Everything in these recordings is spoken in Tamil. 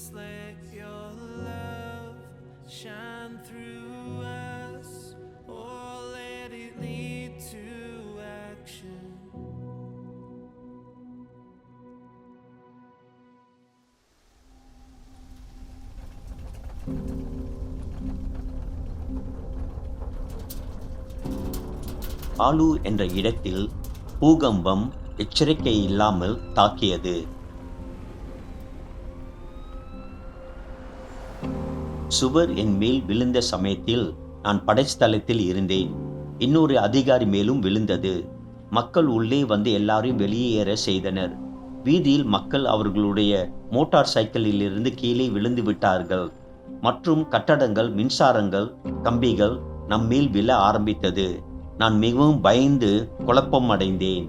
Just let your love shine through us, or let it lead to action. Aloo என்ற இடத்தில் பூகம்பம் எச்சரிக்கை இல்லாமல் தாக்கியது சுவர் என் மேல் விழுந்த சமயத்தில் நான் படைஸ்தலத்தில் இருந்தேன். இன்னொரு அதிகாரி மேலும் விழுந்தது. மக்கள் உள்ளே வந்து எல்லாரையும் வெளியேற செய்தனர். வீதியில் மக்கள் அவர்களுடைய மோட்டார் சைக்கிளிலிருந்து கீழே விழுந்து விட்டார்கள். மற்றும் கட்டடங்கள் மின்சாரங்கள் கம்பிகள் நம்மேல் விழ ஆரம்பித்தது. நான் மிகவும் பயந்து குழப்பம் அடைந்தேன்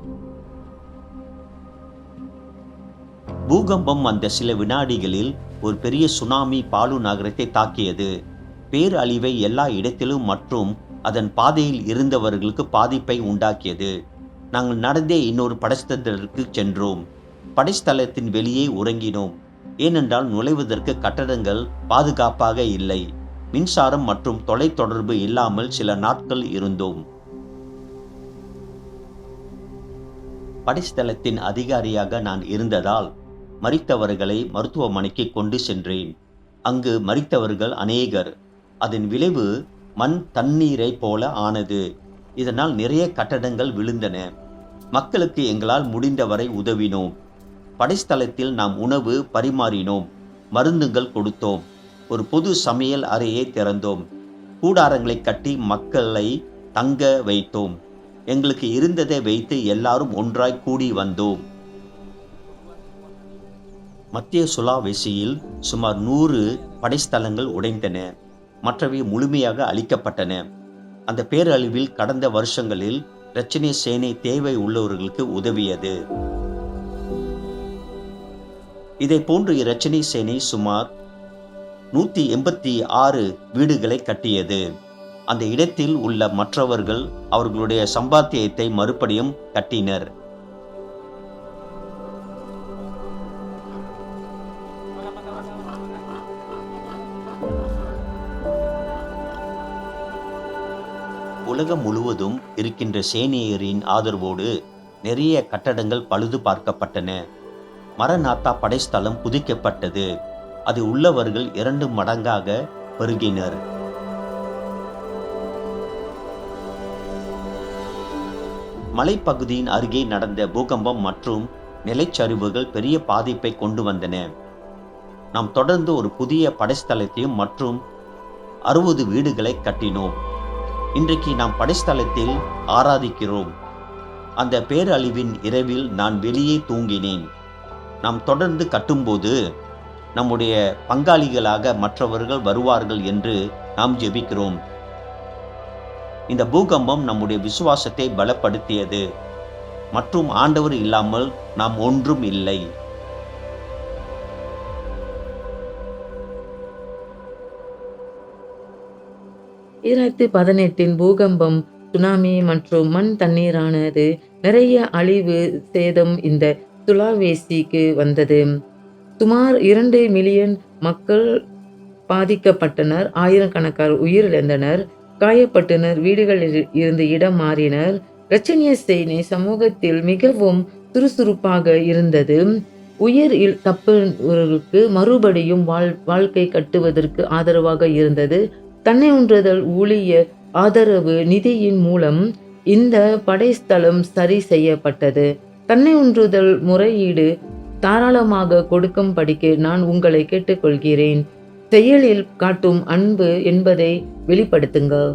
பூகம்பம் வந்த சில வினாடிகளில் ஒரு பெரிய சுனாமி பாலு நகரத்தை தாக்கியது. பேரழிவை எல்லா இடத்திலும் மற்றும் அதன் பாதையில் இருந்தவர்களுக்கு பாதிப்பை உண்டாக்கியது. நாங்கள் நடந்தே இன்னொரு படைஸ்தலத்திற்கு சென்றோம். படைஸ்தலத்தின் வெளியே உறங்கினோம். ஏனென்றால் நுழைவதற்கு கட்டடங்கள் பாதுகாப்பாக இல்லை. மின்சாரம் மற்றும் தொலைத்தொடர்பு இல்லாமல் சில நாட்கள் இருந்தோம். படைஸ்தலத்தின் அதிகாரியாக நான் இருந்ததால் மறித்தவர்களை மருத்துவமனைக்கு கொண்டு சென்றேன். அங்கு மறித்தவர்கள் அநேகர். அதன் விளைவு மண் தண்ணீரை போல ஆனது. இதனால் நிறைய கட்டடங்கள் விழுந்தன. மக்களுக்கு எங்களால் முடிந்தவரை உதவினோம். படைஸ்தலத்தில் நாம் உணவு பரிமாறினோம். மருந்துகள் கொடுத்தோம். ஒரு பொது சமையல் அறையை திறந்தோம். கூடாரங்களை கட்டி மக்களை தங்க வைத்தோம். எங்களுக்கு இருந்ததை வைத்து எல்லாரும் ஒன்றாய் கூடி வந்தோம். மத்திய சுலாவெசியில் சுமார் நூறு படைஸ்தலங்கள் உடைந்தன மற்றவை முழுமையாக அழிக்கப்பட்டன. அந்த பேரழிவில் கடந்த வருஷங்களில் ரச்சனை சேனை தேவை உள்ளவர்களுக்கு உதவியது. இதை போன்று இரச்சனை சேனை சுமார் நூற்றி எண்பத்தி ஆறு வீடுகளை கட்டியது. அந்த இடத்தில் உள்ள மற்றவர்கள் அவர்களுடைய சம்பாத்தியத்தை மறுபடியும் கட்டினர். உலகம் முழுவதும் இருக்கின்ற சேனியரின் ஆதரவோடு நிறைய கட்டடங்கள் பழுது பார்க்கப்பட்டன. மரநாத்தா படைஸ்தலம் புதுக்கப்பட்டது. அது உள்ளவர்கள் இரண்டு மடங்காக பெருகினர். மலைப்பகுதியின் அருகே நடந்த பூகம்பம் மற்றும் நிலச்சரிவுகள் பெரிய பாதிப்பை கொண்டு வந்தன. நாம் தொடர்ந்து ஒரு புதிய படைஸ்தலத்தையும் மற்றும் அறுபது வீடுகளை கட்டினோம். இன்றைக்கு நாம் படைஸ்தலத்தில் ஆராதிக்கிறோம். அந்த பேரழிவின் இரவில் நான் வெளியே தூங்கினேன். நாம் தொடர்ந்து கட்டும்போது நம்முடைய பங்காளிகளாக மற்றவர்கள் வருவார்கள் என்று நாம் ஜெபிக்கிறோம். இந்த பூகம்பம் நம்முடைய விசுவாசத்தை பலப்படுத்தியது. மற்றும் ஆண்டவர் இல்லாமல் நாம் ஒன்றும் இல்லை. ஈராயிரத்தி பதினெட்டின் பூகம்பம் சுனாமி மற்றும் மண் தண்ணீரானது நிறைய அழிவு சேதம் இந்த சுலாவேசிக்கு வந்தது. சுமார் இரண்டு மில்லியன் மக்கள் பாதிக்கப்பட்டனர் ஆயிரக்கணக்கார் உயிரிழந்தனர் காயப்பட்டனர் வீடுகளில் இருந்து இடம் மாறினர். ரச்சனிய சேனை சமூகத்தில் மிகவும் சுறுசுறுப்பாக இருந்தது. உயிர் இல் தப்புவர்களுக்கு மறுபடியும் வாழ் வாழ்க்கை கட்டுவதற்கு ஆதரவாக இருந்தது. தன்னை ஒன்றுதல் ஊழிய ஆதரவு நிதியின் மூலம் இந்த படைஸ்தலம் சரி செய்யப்பட்டது. தன்னை ஒன்றுதல் முறையீடு தாராளமாக கொடுக்கும் படிக்க நான் உங்களை கேட்டுக்கொள்கிறேன். செயலில் காட்டும் அன்பு என்பதை வெளிப்படுத்துங்கள்